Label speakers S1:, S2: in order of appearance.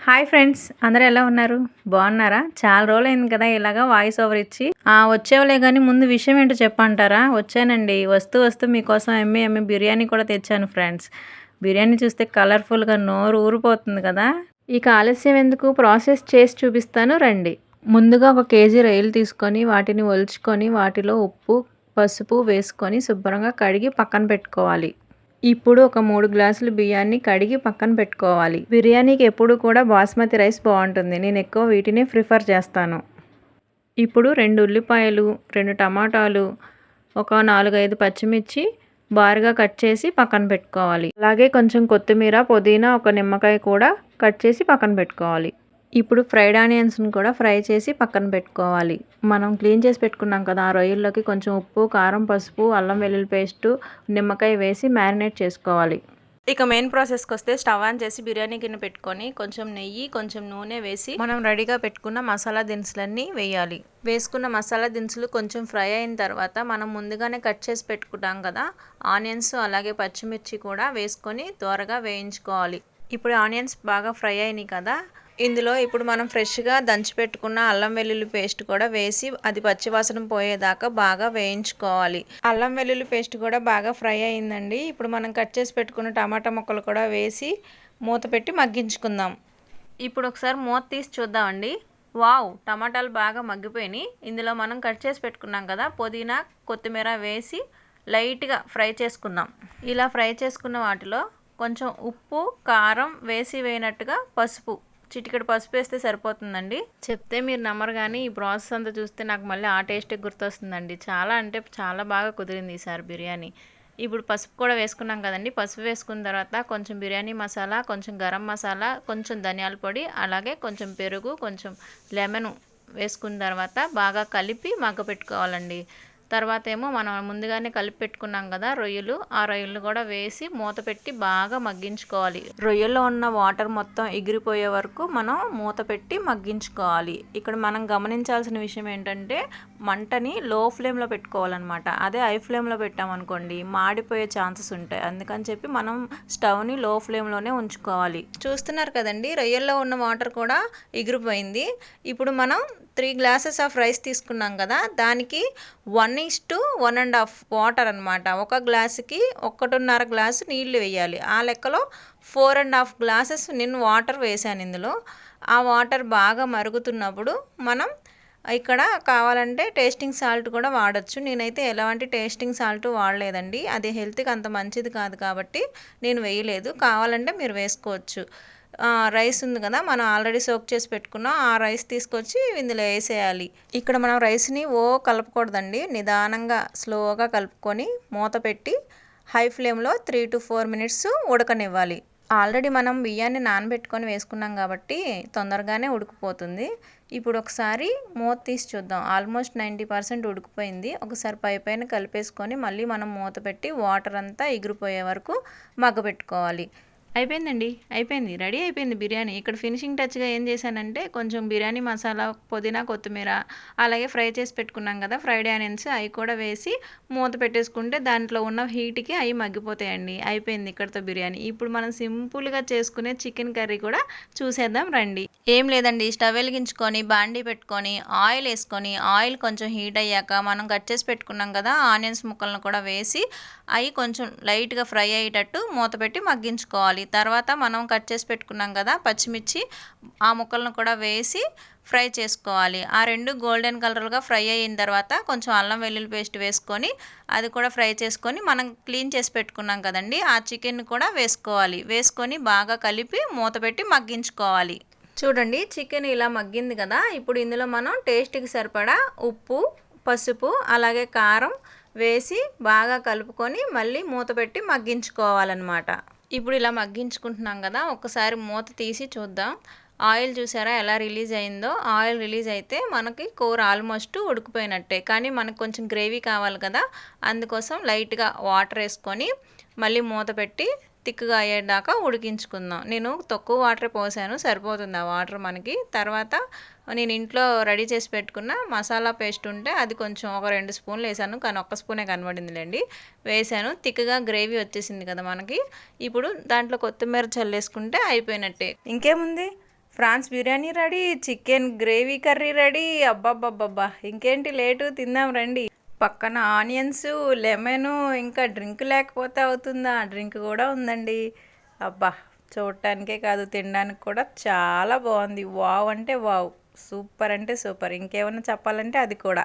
S1: Hi friends అందరూ ఎలా ఉన్నారు? బాగున్నారా? చాలా రోజులు అయింది కదా ఇలాగా వాయిస్ ఓవర్ ఇచ్చి. ఆ వచ్చేవలే కానీ ముందు విషయం ఏంటో చెప్పంటారా వచ్చానండి. వస్తూ వస్తూ మీకోసం ఎమ్మె ఎమ్మె బిర్యానీ కూడా తెచ్చాను ఫ్రెండ్స్. బిర్యానీ చూస్తే కలర్ఫుల్గా నోరు ఊరిపోతుంది కదా. ఇక ఆలస్యం ఎందుకు? ప్రాసెస్ చేసి చూపిస్తాను రండి. ముందుగా ఒక కేజీ రొయ్యలు తీసుకొని వాటిని ఒలుచుకొని వాటిలో ఉప్పు పసుపు వేసుకొని శుభ్రంగా కడిగి పక్కన పెట్టుకోవాలి. ఇప్పుడు ఒక మూడు గ్లాసులు బియ్యాన్ని కడిగి పక్కన పెట్టుకోవాలి. బిర్యానీకి ఎప్పుడు కూడా బాస్మతి రైస్ బాగుంటుంది. నేను ఎక్కువ వీటిని ప్రిఫర్ చేస్తాను. ఇప్పుడు రెండు ఉల్లిపాయలు రెండు టమాటాలు ఒక నాలుగైదు పచ్చిమిర్చి బారుగా కట్ చేసి పక్కన పెట్టుకోవాలి. అలాగే కొంచెం కొత్తిమీర పుదీనా ఒక నిమ్మకాయ కూడా కట్ చేసి పక్కన పెట్టుకోవాలి. ఇప్పుడు ఫ్రైడ్ ఆనియన్స్ని కూడా ఫ్రై చేసి పక్కన పెట్టుకోవాలి. మనం క్లీన్ చేసి పెట్టుకున్నాం కదా ఆ రొయ్యల్లోకి కొంచెం ఉప్పు కారం పసుపు అల్లం వెల్లుల్లి పేస్టు నిమ్మకాయ వేసి మ్యారినేట్ చేసుకోవాలి. ఇక మెయిన్ ప్రాసెస్కి వస్తే స్టవ్ ఆన్ చేసి బిర్యానీ గిన్నె పెట్టుకొని కొంచెం నెయ్యి కొంచెం నూనె వేసి మనం రెడీగా పెట్టుకున్న మసాలా దినుసులన్నీ వేయాలి. వేసుకున్న మసాలా దినుసులు కొంచెం ఫ్రై అయిన తర్వాత మనం ముందుగానే కట్ చేసి పెట్టుకుంటాం కదా ఆనియన్స్ అలాగే పచ్చిమిర్చి కూడా వేసుకొని త్వరగా వేయించుకోవాలి. ఇప్పుడు ఆనియన్స్ బాగా ఫ్రై అయినాయి కదా ఇందులో ఇప్పుడు మనం ఫ్రెష్గా దంచి పెట్టుకున్న అల్లం వెల్లుల్లి పేస్ట్ కూడా వేసి అది పచ్చివాసన పోయేదాకా బాగా వేయించుకోవాలి. అల్లం వెల్లుల్లి పేస్ట్ కూడా బాగా ఫ్రై అయిందండి. ఇప్పుడు మనం కట్ చేసి పెట్టుకున్న టమాటా ముక్కలు కూడా వేసి మూత పెట్టి మగ్గించుకుందాం. ఇప్పుడు ఒకసారి మూత తీసి చూద్దామండి. వావ్! టమాటాలు బాగా మగ్గిపోయినాయి. ఇందులో మనం కట్ చేసి పెట్టుకున్నాం కదా పుదీనా కొత్తిమీర వేసి లైట్గా ఫ్రై చేసుకుందాం. ఇలా ఫ్రై చేసుకున్న వాటిలో కొంచెం ఉప్పు కారం వేసి వేయనట్టుగా పసుపు చిటికెడు పసుపు వేస్తే సరిపోతుందండి. చెప్తే మీరు నమ్మరు కానీ ఈ ప్రాసెస్ అంతా చూస్తే నాకు మళ్ళీ ఆ టేస్టే గుర్తొస్తుందండి. చాలా అంటే చాలా బాగా కుదిరింది ఈసారి బిర్యానీ. ఇప్పుడు పసుపు కూడా వేసుకున్నాం కదండి. పసుపు వేసుకున్న తర్వాత కొంచెం బిర్యానీ మసాలా కొంచెం గరం మసాలా కొంచెం ధనియాల పొడి అలాగే కొంచెం పెరుగు కొంచెం లెమన్ వేసుకున్న తర్వాత బాగా కలిపి మగ్గ పెట్టుకోవాలండి తర్వాత ఏమో మనం ముందుగానే కలిపి పెట్టుకున్నాం కదా రొయ్యలు. ఆ రొయ్యలు కూడా వేసి మూత పెట్టి బాగా మగ్గించుకోవాలి. రొయ్యల్లో ఉన్న వాటర్ మొత్తం ఎగిరిపోయే వరకు మనం మూత పెట్టి మగ్గించుకోవాలి. ఇక్కడ మనం గమనించాల్సిన విషయం ఏంటంటే మంటని లో ఫ్లేమ్లో పెట్టుకోవాలన్నమాట. అదే హై ఫ్లేమ్లో పెట్టామనుకోండి మాడిపోయే ఛాన్సెస్ ఉంటాయి. అందుకని చెప్పి మనం స్టవ్ని లో ఫ్లేమ్లోనే ఉంచుకోవాలి. చూస్తున్నారు కదండి రొయ్యల్లో ఉన్న వాటర్ కూడా ఎగిరిపోయింది. ఇప్పుడు మనం త్రీ గ్లాసెస్ ఆఫ్ రైస్ తీసుకున్నాం కదా దానికి one is to one and half water అనమాట ఒక గ్లాసుకి ఒకటిన్నర గ్లాసు నీళ్ళు వేయాలి. ఆ లెక్కలో ఫోర్ అండ్ హాఫ్ గ్లాసెస్ నేను వాటర్ వేసాను ఇందులో. ఆ వాటర్ బాగా మరుగుతున్నప్పుడు మనం ఇక్కడ కావాలంటే టేస్టింగ్ సాల్ట్ కూడా వాడచ్చు. నేనైతే ఎలాంటి టేస్టింగ్ సాల్ట్ వాడలేదండి. అది హెల్త్కి అంత మంచిది కాదు కాబట్టి నేను వేయలేదు. కావాలంటే మీరు వేసుకోవచ్చు. రైస్ ఉంది కదా మనం ఆల్రెడీ సోక్ చేసి పెట్టుకున్నాం ఆ రైస్ తీసుకొచ్చి ఇందులో వేసేయాలి. ఇక్కడ మనం రైస్ని ఓ కలపకూడదండి నిదానంగా స్లోగా కలుపుకొని మూత పెట్టి హై ఫ్లేమ్లో త్రీ టు ఫోర్ మినిట్స్ ఉడకనివ్వాలి. ఆల్రెడీ మనం బియ్యాన్ని నానబెట్టుకొని వేసుకున్నాం కాబట్టి తొందరగానే ఉడికిపోతుంది. ఇప్పుడు ఒకసారి మూత తీసి చూద్దాం. ఆల్మోస్ట్ నైంటీ పర్సెంట్ ఉడికిపోయింది. ఒకసారి పై పైన కలిపేసుకొని మళ్ళీ మనం మూత పెట్టి వాటర్ అంతా ఎగిరిపోయే వరకు మగ్గబెట్టుకోవాలి అయిపోయిందండి అయిపోయింది. రెడీ అయిపోయింది బిర్యానీ. ఇక్కడ ఫినిషింగ్ టచ్గా ఏం చేశానంటే కొంచెం బిర్యానీ మసాలా పుదీనా కొత్తిమీర అలాగే ఫ్రై చేసి పెట్టుకున్నాం కదా ఫ్రైడ్ ఆనియన్స్ అవి కూడా వేసి మూత పెట్టేసుకుంటే దాంట్లో ఉన్న హీట్కి అవి మగ్గిపోతాయండి. అయిపోయింది ఇక్కడతో బిర్యానీ. ఇప్పుడు మనం సింపుల్గా చేసుకునే చికెన్ కర్రీ కూడా చూసేద్దాం రండి. ఏం లేదండి స్టవ్ వెలిగించుకొని బాండీ పెట్టుకొని ఆయిల్ వేసుకొని ఆయిల్ కొంచెం హీట్ అయ్యాక మనం కట్ చేసి పెట్టుకున్నాం కదా ఆనియన్స్ ముక్కలను కూడా వేసి అవి కొంచెం లైట్గా ఫ్రై అయ్యేటట్టు మూత పెట్టి మగ్గించుకోవాలి. తర్వాత మనం కట్ చేసి పెట్టుకున్నాం కదా పచ్చిమిర్చి ఆ ముక్కలను కూడా వేసి ఫ్రై చేసుకోవాలి. ఆ రెండు గోల్డెన్ కలర్గా ఫ్రై అయిన తర్వాత కొంచెం అల్లం వెల్లుల్లి పేస్ట్ వేసుకొని అది కూడా ఫ్రై చేసుకొని మనం క్లీన్ చేసి పెట్టుకున్నాం కదండి ఆ చికెన్ కూడా వేసుకోవాలి. వేసుకొని బాగా కలిపి మూత పెట్టి మగ్గించుకోవాలి. చూడండి చికెన్ ఇలా మగ్గింది కదా ఇప్పుడు ఇందులో మనం టేస్ట్కి సరిపడా ఉప్పు పసుపు అలాగే కారం వేసి బాగా కలుపుకొని మళ్ళీ మూత పెట్టి మగ్గించుకోవాలన్నమాట. ఇప్పుడు ఇలా మగ్గించుకుంటున్నాం కదా ఒకసారి మూత తీసి చూద్దాం. ఆయిల్ చూసారా ఎలా రిలీజ్ అయిందో? ఆయిల్ రిలీజ్ అయితే మనకి కూర ఆల్మోస్ట్ ఉడికిపోయినట్టే. కానీ మనకు కొంచెం గ్రేవీ కావాలి కదా అందుకోసం లైట్గా వాటర్ వేసుకొని మళ్ళీ మూత పెట్టి థిక్గా అయ్యేదాకా ఉడికించుకుందాం. నేను తక్కువ వాటర్ పోసాను సరిపోతుంది ఆ వాటర్ మనకి. తర్వాత నేను ఇంట్లో రెడీ చేసి పెట్టుకున్న మసాలా పేస్ట్ ఉంటే అది కొంచెం ఒక రెండు స్పూన్లు వేసాను. కానీ ఒక్క స్పూనే కనబడిందిలేండి. వేసాను. థిక్గా గ్రేవీ వచ్చేసింది కదా మనకి. ఇప్పుడు దాంట్లో కొత్తిమీర చల్లేసుకుంటే అయిపోయినట్టే. ఇంకేముంది? Prawns biryani ready chicken gravy curry ready. అబ్బాబ్బాబ్బా ఇంకేంటి లేటు? తిందాం రండి. పక్కన ఆనియన్స్ లెమన్ ఇంకా డ్రింక్ లేకపోతే అవుతుందా? డ్రింక్ కూడా ఉందండి. అబ్బా చూడటానికే కాదు తినడానికి కూడా చాలా బాగుంది. వావ్ అంటే వావ్. సూపర్ అంటే సూపర్. ఇంకేమైనా చెప్పాలంటే అది కూడా.